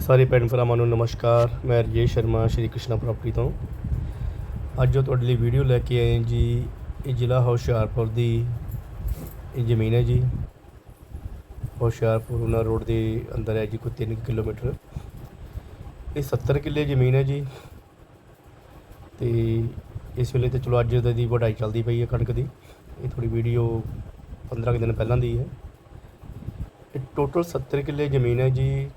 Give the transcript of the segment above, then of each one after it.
ਸਾਰੇ ਭੈਣ ਭਰਾਵਾਂ ਨੂੰ ਨਮਸਕਾਰ। ਮੈਂ ਰਜੇਸ਼ ਸ਼ਰਮਾ, ਸ਼੍ਰੀ ਕ੍ਰਿਸ਼ਨਾ ਪ੍ਰਾਪਰਟੀ ਤੋਂ। ਅੱਜ ਜੋ ਤੁਹਾਡੇ ਲਈ ਵੀਡੀਓ ਲੈ ਕੇ ਆਏ ਜੀ। ਇਹ ਜ਼ਿਲ੍ਹਾ ਹੁਸ਼ਿਆਰਪੁਰ ਦੀ ਇਹ ਜ਼ਮੀਨ ਹੈ ਜੀ। ਹੁਸ਼ਿਆਰਪੁਰ ਉਹਨਾਂ ਰੋਡ ਦੇ ਅੰਦਰ ਹੈ ਜੀ, ਕੋਈ 3 ਕਿਲੋਮੀਟਰ। ਇਹ 70 ਕਿੱਲੇ ਜ਼ਮੀਨ ਹੈ ਜੀ। ਤੇ ਇਸ ਵੇਲੇ ਤੇ ਚਲੋ ਅੱਜ ਦੀ ਵਢਾਈ ਚੱਲਦੀ ਪਈ ਹੈ ਕਣਕ ਦੀ। ਇਹ ਥੋੜੀ ਵੀਡੀਓ 15 ਕੁ ਦਿਨ ਪਹਿਲਾਂ ਦੀ ਹੈ। ਇਹ ਟੋਟਲ 70 ਕਿੱਲੇ ਜ਼ਮੀਨ ਹੈ ਜੀ।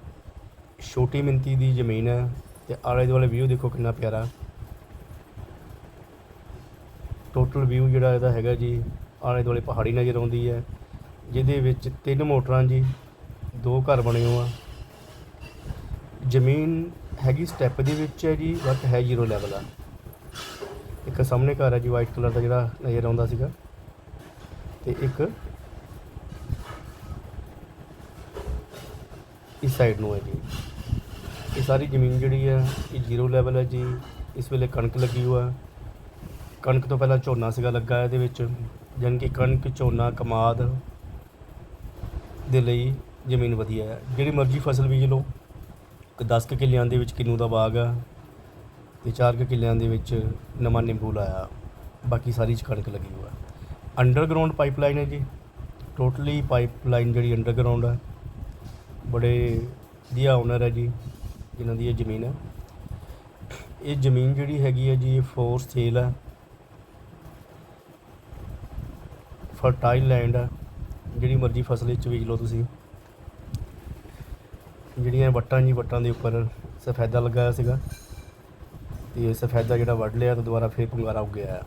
ਛੋਟੀ ਮਿੰਤੀ ਦੀ ਜ਼ਮੀਨ ਹੈ ਤੇ ਆਲੇ ਦੁਆਲੇ ਵਿਊ ਦੇਖੋ ਕਿੰਨਾ ਪਿਆਰਾ। ਟੋਟਲ ਵਿਊ ਜਿਹੜਾ ਇਹਦਾ ਹੈਗਾ ਜੀ, ਆਲੇ ਦੁਆਲੇ ਪਹਾੜੀ ਨਜ਼ਰ ਆਉਂਦੀ ਹੈ, ਜਿਹਦੇ ਵਿੱਚ ਤਿੰਨ ਮੋਟਰਾਂ ਜੀ, ਦੋ ਘਰ ਬਣੇ ਹੋ ਆ। ਜ਼ਮੀਨ ਹੈਗੀ ਸਟੈਪ ਦੇ ਵਿੱਚ ਹੈ ਜੀ ਬਟ ਹੈ ਜ਼ੀਰੋ ਲੈਵਲ ਆ। ਇੱਕ ਸਾਹਮਣੇ ਘਰ ਹੈ ਜੀ ਵਾਈਟ ਕਲਰ ਦਾ ਜਿਹੜਾ ਨਜ਼ਰ ਆਉਂਦਾ ਸੀਗਾ। ਤੇ ਇੱਕ ਇਸ ਸਾਈਡ ਨੂੰ ਹੈ ਜੀ। ਇਹ ਸਾਰੀ ਜ਼ਮੀਨ ਜਿਹੜੀ ਹੈ ਇਹ ਜ਼ੀਰੋ ਲੈਵਲ ਹੈ ਜੀ। ਇਸ ਵੇਲੇ ਕਣਕ ਲੱਗੀ ਹੋਆ। ਕਣਕ ਤੋਂ ਪਹਿਲਾਂ ਝੋਨਾ ਸੀਗਾ ਲੱਗਾ ਇਹਦੇ ਵਿੱਚ, ਜਾਣੀ ਕਿ ਕਣਕ, ਝੋਨਾ, ਕਮਾਦ ਦੇ ਲਈ ਜ਼ਮੀਨ ਵਧੀਆ ਹੈ ਜਿਹੜੀ ਮਰਜ਼ੀ ਫਸਲ ਬੀਜ ਲਓ। ਕਿ 10 ਕੁ ਕਿੱਲਿਆਂ ਦੇ ਵਿੱਚ ਕਿੰਨੂ ਦਾ ਬਾਗ ਆ ਤੇ 4 ਕੁ ਕਿੱਲਿਆਂ ਦੇ ਵਿੱਚ ਨਵਾਂ ਨਿੰਬੂ ਲਾਇਆ। ਬਾਕੀ ਸਾਰੀ ਚ ਕਣਕ ਲੱਗੀ ਹੋਆ। ਅੰਡਰਗਰਾਉਂਡ ਪਾਈਪਲਾਈਨ ਹੈ ਜੀ। ਟੋਟਲੀ ਪਾਈਪਲਾਈਨ ਜਿਹੜੀ ਅੰਡਰਗਰਾਉਂਡ ਹੈ ਬੜੇ ਵਧੀਆ ਓਨਰ ਹੈ ਜੀ। ਜਿਨ੍ਹਾਂ ਦੀ ਇਹ ਜ਼ਮੀਨ ਹੈ। ਇਹ ਜ਼ਮੀਨ ਜਿਹੜੀ ਹੈਗੀ ਹੈ ਜੀ, ਇਹ ਫੋਰ ਸੇਲ ਹੈ। ਫਰਟਾਈਲ ਲੈਂਡ ਹੈ। ਜਿਹੜੀ ਮਰਜ਼ੀ ਫਸਲ ਵਿੱਚ ਬੀਜ ਲਓ ਤੁਸੀਂ। ਜਿਹੜੀਆਂ ਵੱਟਾਂ ਜੀ, ਵੱਟਾਂ ਦੇ ਉੱਪਰ ਸਫੈਦਾ ਲੱਗਾ ਹੋਇਆ ਸੀਗਾ। ਤੇ ਇਹ ਸਫੈਦਾ ਜਿਹੜਾ ਵੱਢ ਲਿਆ ਤਾਂ ਦੁਬਾਰਾ ਫੇਰ ਪੰਗਾਰਾ ਉੱਗ ਗਿਆ।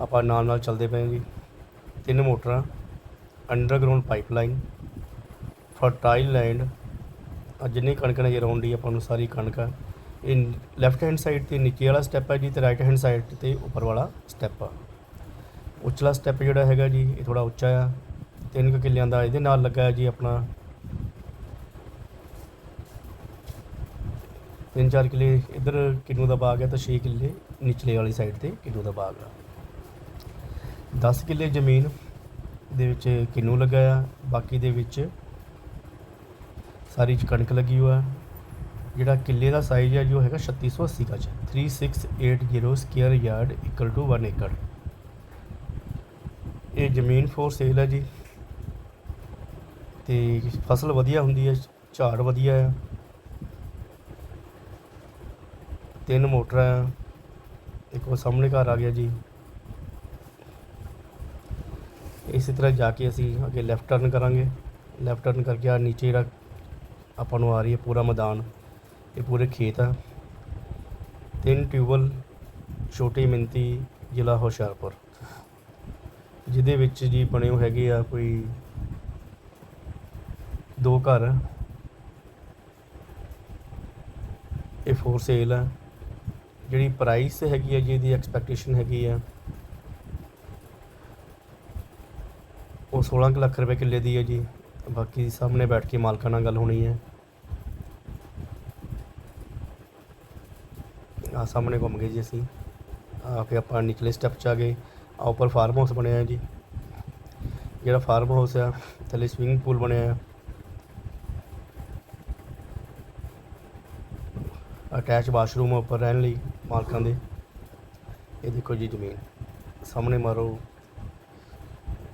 ਆਪਾਂ ਨਾਲ ਨਾਲ ਚੱਲਦੇ ਪਏ ਜੀ। ਤਿੰਨ ਮੋਟਰਾਂ ਅੰਡਰਗਰਾਉਂਡ ਪਾਈਪਲਾਈਨ ਫਰਟਾਈਲ ਲੈਂਡ ਆ ਜਿੰਨੀ ਕਣਕ ਨਜ਼ਰ ਆਉਂਦੀ ਆਪਾਂ ਨੂੰ ਸਾਰੀ ਕਣਕ ਆ। ਇਹ ਲੈਫਟ ਹੈਂਡ ਸਾਈਡ ਤੇ ਨੀਚੇ ਵਾਲਾ ਸਟੈਪ ਹੈ ਜੀ ਤੇ ਰਾਈਟ ਹੈਂਡ ਸਾਈਡ ਤੇ ਉੱਪਰ ਵਾਲਾ ਸਟੈਪ ਆ। ਉਚਲਾ ਸਟੈਪ ਜਿਹੜਾ ਹੈਗਾ ਜੀ, ਇਹ ਥੋੜਾ ਉੱਚਾ ਆ। ਤਿੰਨ ਕੁ ਕਿੱਲਿਆਂ ਦਾ ਇਹਦੇ ਨਾਲ ਲੱਗਾ ਹੈ ਜੀ ਆਪਣਾ। ਤਿੰਨ ਚਾਰ ਕਿੱਲੇ ਇੱਧਰ ਕਿੰਨੂ ਦਾ ਬਾਗ ਹੈ ਤਾਂ 6 ਕਿੱਲੇ ਨਿਚਲੇ ਵਾਲੀ ਸਾਈਡ ਤੇ ਕਿੰਨੂ ਦਾ ਬਾਗ ਆ। 10 ਕਿੱਲੇ ਜ਼ਮੀਨ ਦੇ ਵਿੱਚ ਕਿੰਨੂ ਲੱਗਾ ਆ, ਬਾਕੀ ਦੇ ਵਿੱਚ ਸਾਰੀ ਚ ਕਣਕ ਲੱਗੀ ਹੋਆ ਜਿਹੜਾ ਕਿੱਲੇ ਦਾ ਸਾਈਜ਼ ਹੈ ਜੋ ਹੈਗਾ 3680 ਗਜ 3680 ਸਕੁਅਰ ਯਾਰਡ ਇਕੁਅਲ ਟੂ 1 ਏਕੜ ਇਹ ਜ਼ਮੀਨ ਫੋਰ ਸੇਲ ਹੈ ਜੀ। ਤੇ ਫਸਲ ਵਧੀਆ ਹੁੰਦੀ ਹੈ, ਝਾੜ ਵਧੀਆ ਆ ਤਿੰਨ ਮੋਟਰਾਂ ਆ ਇੱਕ ਉਹ ਸਾਹਮਣੇ ਘਰ ਆ ਗਿਆ ਜੀ। ਇਸੇ ਤਰ੍ਹਾਂ ਜਾ ਕੇ ਅਸੀਂ ਅੱਗੇ ਲੈਫਟ ਟਰਨ ਕਰਾਂਗੇ। ਲੈਫਟ ਟਰਨ ਕਰਕੇ ਆ ਨੀਚੇ ਜਿਹੜਾ ਆਪਾਂ ਨੂੰ ਆ ਰਹੀ ਹੈ ਪੂਰਾ ਮੈਦਾਨ, ਇਹ ਪੂਰੇ ਖੇਤ ਆ। ਤਿੰਨ ਟਿਊਬਲ ਛੋਟੀ ਮਿੰਤੀ ਜ਼ਿਲ੍ਹਾ ਹੁਸ਼ਿਆਰਪੁਰ, ਜਿਹਦੇ ਵਿੱਚ ਜੀ ਬਣੇ ਹੋ ਹੈਗੇ ਆ ਕੋਈ ਦੋ ਘਰ। ਇਹ ਫੋਰ ਸੇਲ ਆ। ਜਿਹੜੀ ਪ੍ਰਾਈਸ ਹੈਗੀ ਆ ਜੀ, ਇਹਦੀ ਐਕਸਪੈਕਟੇਸ਼ਨ ਹੈਗੀ ਆ। ਉਹ 16 ਕੁ ਲੱਖ ਰੁਪਏ ਕਿੱਲੇ ਦੀ ਹੈ ਜੀ। ਬਾਕੀ ਸਾਹਮਣੇ ਬੈਠ ਕੇ ਮਾਲਕਾਂ ਨਾਲ ਗੱਲ ਹੋਣੀ ਹੈ। ਆ ਸਾਹਮਣੇ ਘੁੰਮ ਗਏ ਜੀ ਅਸੀਂ। ਆ ਕੇ ਆਪਾਂ ਨਿਚਲੇ ਸਟੈਪ 'ਚ ਆ ਗਏ। ਆ ਉੱਪਰ ਫਾਰਮ ਹਾਊਸ ਬਣਿਆ ਹੈ ਜੀ। ਜਿਹੜਾ ਫਾਰਮ ਹਾਊਸ ਆ, ਥੱਲੇ ਸਵਿਮਿੰਗ ਪੂਲ ਬਣਿਆ ਹੈ ਅਟੈਚ ਵਾਸ਼ਰੂਮ ਉੱਪਰ ਰਹਿਣ ਲਈ ਮਾਲਕਾਂ ਦੇ। ਇਹ ਦੇਖੋ ਜੀ ਜ਼ਮੀਨ। ਸਾਹਮਣੇ ਮਾਰੋ।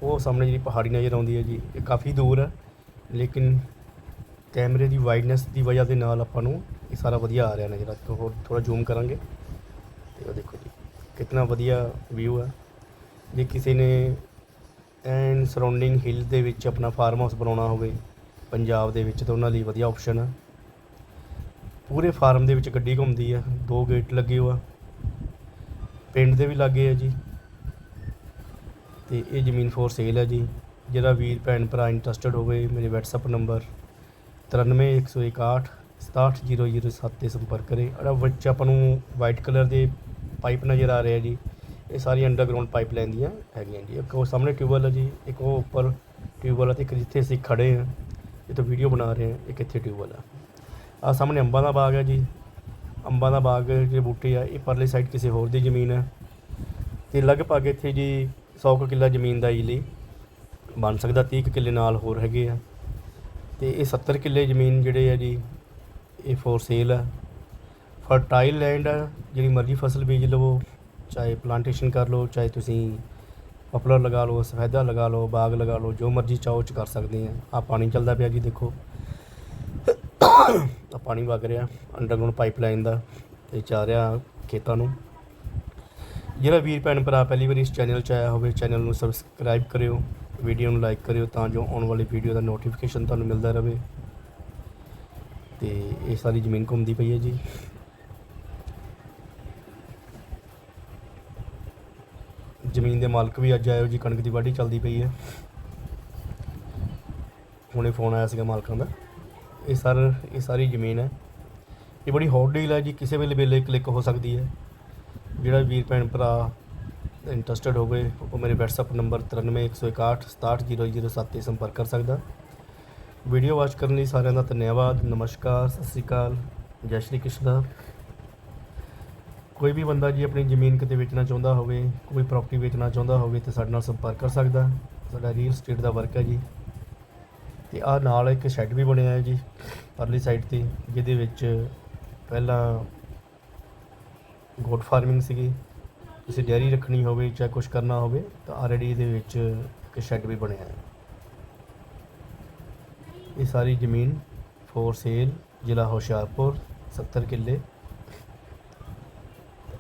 ਉਹ ਸਾਹਮਣੇ ਜਿਹੜੀ ਪਹਾੜੀ ਨਜ਼ਰ ਆਉਂਦੀ ਹੈ ਜੀ, ਇਹ ਕਾਫੀ ਦੂਰ ਹੈ, ਲੇਕਿਨ ਕੈਮਰੇ ਦੀ ਵਾਈਡਨੈਸ ਦੀ ਵਜ੍ਹਾ ਦੇ ਨਾਲ ਆਪਾਂ ਨੂੰ ਇਹ ਸਾਰਾ ਵਧੀਆ ਆ ਰਿਹਾ ਨਜ਼ਰ ਆ। ਦੇਖੋ ਹੋਰ ਥੋੜਾ ਜ਼ੂਮ ਕਰਾਂਗੇ। ਤੇ ਉਹ ਦੇਖੋ ਜੀ, ਕਿੰਨਾ ਵਧੀਆ ਵਿਊ ਹੈ। ਜੇ ਕਿਸੇ ਨੇ ਐਂਡ ਸਰਾਊਂਡਿੰਗ ਹਿਲ ਦੇ ਵਿੱਚ ਆਪਣਾ ਫਾਰਮ ਹਾਊਸ ਬਣਾਉਣਾ ਹੋਵੇ, ਪੰਜਾਬ ਦੇ ਵਿੱਚ, ਤਾਂ ਉਹਨਾਂ ਲਈ ਵਧੀਆ ਆਪਸ਼ਨ ਹੈ। ਪੂਰੇ ਫਾਰਮ ਦੇ ਵਿੱਚ ਗੱਡੀ ਘੁੰਮਦੀ ਆ ਦੋ ਗੇਟ ਲੱਗੇ ਹੋਆ ਪਿੰਡ ਦੇ ਵੀ ਲੱਗੇ ਆ ਜੀ। ਤੇ ਇਹ ਜ਼ਮੀਨ ਫੋਰ ਸੇਲ ਹੈ ਜੀ। ਜਿਹੜਾ ਵੀਰ, ਭੈਣ, ਭਰਾ ਇੰਟਰਸਟਡ ਹੋਵੇ, ਮੇਰੇ WhatsApp ਨੰਬਰ 93161 67007 ਤੇ ਸੰਪਰਕ ਕਰੇ। ਅੜਾ ਵਿੱਚ ਆਪਾਂ ਨੂੰ ਵਾਈਟ ਕਲਰ ਦੇ ਪਾਈਪ ਨਜ਼ਰ ਆ ਰਿਹਾ ਜੀ। ਇਹ ਸਾਰੀ ਅੰਡਰਗਰਾਉਂਡ ਪਾਈਪ ਲਾਈਨ ਦੀਆਂ ਹੈਗੀਆਂ ਜੀ। ਇੱਕ ਉਹ ਸਾਹਮਣੇ ਟਿਊਬਵੈਲ ਹੈ ਜੀ, ਇੱਕ ਉਹ ਉੱਪਰ ਟਿਊਬਵੈਲ ਹੈ ਤੇ ਇੱਕ ਜਿੱਥੇ ਅਸੀਂ ਖੜੇ ਆ ਜਿੱਥੇ ਵੀਡੀਓ ਬਣਾ ਰਹੇ ਹਾਂ, ਇੱਕ ਇੱਥੇ ਟਿਊਬਵੈਲ ਆ ਆ ਸਾਹਮਣੇ ਅੰਬਾਂ ਦਾ ਬਾਗ ਹੈ ਜੀ। ਅੰਬਾਂ ਦਾ ਬਾਗ ਜਿਹੜੇ ਬੂਟੇ ਆ, ਇਹ ਪਰਲੇ ਸਾਈਡ ਕਿਸੇ ਹੋਰ ਦੀ ਜ਼ਮੀਨ ਹੈ। ਤੇ ਲਗਭਗ ਇੱਥੇ ਜੀ 100 ਕੁ ਕਿੱਲਾ ਜ਼ਮੀਨ ਦਾ ਈਲੀ ਬਣ ਸਕਦਾ 30 ਕੁ ਕਿੱਲੇ ਨਾਲ ਹੋਰ ਹੈਗੇ ਆ। ਤੇ ਇਹ 70 ਕਿੱਲੇ ਜ਼ਮੀਨ ਜਿਹੜੇ ਆ ਜੀ, ਇਹ ਫੋਰ ਸੇਲ ਆ। ਫਰਟਾਈਲ ਲੈਂਡ ਆ, ਜਿਹੜੀ ਮਰਜ਼ੀ ਫਸਲ ਬੀਜ ਲਵੋ, ਚਾਹੇ ਪਲਾਂਟੇਸ਼ਨ ਕਰ ਲਓ, ਚਾਹੇ ਤੁਸੀਂ ਪਪੂਲਰ ਲਗਾ ਲਓ, ਸਫੈਦਾ ਲਗਾ ਲਓ, ਬਾਗ ਲਗਾ ਲਓ, ਜੋ ਮਰਜ਼ੀ ਚਾਹੋ 'ਚ ਕਰ ਸਕਦੇ ਆ। ਆ ਪਾਣੀ ਚੱਲਦਾ ਪਿਆ ਜੀ ਦੇਖੋ। ਆ ਪਾਣੀ ਵਗ ਰਿਹਾ ਅੰਡਰਗਰਾਉਂਡ ਪਾਈਪਲਾਈਨ ਦਾ, ਤੇ ਜਾ ਰਿਹਾ ਖੇਤਾਂ ਨੂੰ। ਜਿਹੜਾ ਵੀਰ ਭੈਣ ਭਰਾ ਪਹਿਲੀ ਵਾਰ ਇਸ ਚੈਨਲ 'ਚ ਆਇਆ ਹੋਵੇ ਚੈਨਲ ਨੂੰ ਸਬਸਕ੍ਰਾਈਬ ਕਰਿਓ ਵੀਡੀਓ ਨੂੰ ਲਾਈਕ ਕਰਿਓ ਤਾਂ ਜੋ ਆਉਣ ਵਾਲੀ ਵੀਡੀਓ ਦਾ ਨੋਟੀਫਿਕੇਸ਼ਨ ਤੁਹਾਨੂੰ ਮਿਲਦਾ ਰਹੇ। ਤੇ ਇਹ ਸਾਰੀ ਜ਼ਮੀਨ ਘੁੰਮਦੀ ਪਈ ਹੈ ਜੀ। ਜ਼ਮੀਨ ਦੇ ਮਾਲਕ ਵੀ ਅੱਜ ਆਇਓ ਜੀ, ਕਣਕ ਦੀ ਵਾਢੀ ਚੱਲਦੀ ਪਈ ਹੈ। ਹੁਣੇ ਫੋਨ ਆਇਆ ਸੀਗਾ ਮਾਲਕਾਂ ਦਾ। ਇਹ ਸਰ, ਇਹ ਸਾਰੀ ਜ਼ਮੀਨ ਹੈ। ਇਹ ਬੜੀ ਹੌਟ ਡੀਲ ਹੈ ਜੀ, ਕਿਸੇ ਵੇਲੇ ਵੇਲੇ ਕਲਿੱਕ ਹੋ ਸਕਦੀ ਹੈ। ਜਿਹੜਾ ਵੀਰ ਭੈਣ ਭਰਾ ਇੰਟਰਸਟਿਡ ਹੋਵੇ ਉਹ ਮੇਰੇ WhatsApp ਨੰਬਰ 9311167007 ਤੇ ਸੰਪਰਕ ਕਰ ਸਕਦਾ। ਵੀਡੀਓ ਵਾਚ ਕਰਨ ਲਈ ਸਾਰਿਆਂ ਦਾ ਧੰਨਵਾਦ, ਨਮਸਕਾਰ, ਸਤਿ ਸ਼੍ਰੀ ਅਕਾਲ, ਜੈ ਸ਼੍ਰੀ ਕ੍ਰਿਸ਼ਨ ਕੋਈ ਵੀ ਬੰਦਾ ਜੀ ਆਪਣੀ ਜ਼ਮੀਨ ਕਿਤੇ ਵੇਚਣਾ ਚਾਹੁੰਦਾ ਹੋਵੇ, ਕੋਈ ਪ੍ਰਾਪਰਟੀ ਵੇਚਣਾ ਚਾਹੁੰਦਾ ਹੋਵੇ ਤੇ ਸਾਡੇ ਨਾਲ ਸੰਪਰਕ ਕਰ ਸਕਦਾ। ਸਾਡਾ ਰੀਅਲ ਸਟੇਟ ਦਾ ਵਰਕ ਹੈ ਜੀ। ਤੇ ਆ ਨਾਲ ਇੱਕ ਸ਼ੈੱਡ ਵੀ ਬਣਿਆ ਹੈ ਜੀ, ਪਰਲੀ ਸਾਈਡ ਤੇ, ਜਿਹਦੇ ਵਿੱਚ ਪਹਿਲਾਂ ਗੋਟ ਫਾਰਮਿੰਗ ਸੀਗੀ। ਤੁਸੀਂ ਡੈਰੀ ਰੱਖਣੀ ਹੋਵੇ ਚਾਹੇ ਕੁਝ ਕਰਨਾ ਹੋਵੇ, ਤਾਂ ਆਲਰੇਡੀ ਇਹਦੇ ਵਿੱਚ ਇੱਕ ਸ਼ੈੱਡ ਵੀ ਬਣਿਆ ਹੈ। ਇਹ ਸਾਰੀ ਜ਼ਮੀਨ ਫੋਰ ਸੇਲ ਜ਼ਿਲ੍ਹਾ ਹੁਸ਼ਿਆਰਪੁਰ 70 ਕਿੱਲੇ।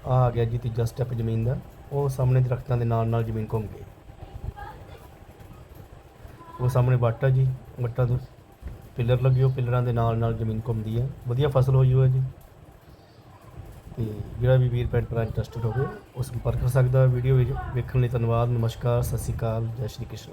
ਆ ਆ ਗਿਆ ਜੀ ਤੀਜਾ ਸਟੈਪ ਜ਼ਮੀਨ ਦਾ। ਉਹ ਸਾਹਮਣੇ ਦਰਖਤਾਂ ਦੇ ਨਾਲ ਨਾਲ ਜ਼ਮੀਨ ਘੁੰਮ ਗਈ। ਉਹ ਸਾਹਮਣੇ ਵੱਟ ਆ ਜੀ, ਵੱਟਾਂ ਤੋਂ ਪਿਲਰ ਲੱਗੇ ਉਹ ਪਿਲਰਾਂ ਦੇ ਨਾਲ ਨਾਲ ਜ਼ਮੀਨ ਘੁੰਮਦੀ ਹੈ। ਵਧੀਆ ਫਸਲ ਹੋਈ ਹੋਈ ਹੈ ਜੀ। ਤੇ ਜਿਹੜਾ ਵੀ ਵੀਰ ਭੈਣ ਭਰਾ ਇੰਟਰਸਟਡ ਹੋਵੇ ਉਹ ਸੰਪਰਕ ਕਰ ਸਕਦਾ ਵੀਡੀਓ ਵੇਖਣ ਲਈ ਧੰਨਵਾਦ, ਨਮਸਕਾਰ, ਸਤਿ ਸ਼੍ਰੀ ਅਕਾਲ, ਜੈ ਸ਼੍ਰੀ ਕ੍ਰਿਸ਼ਨ।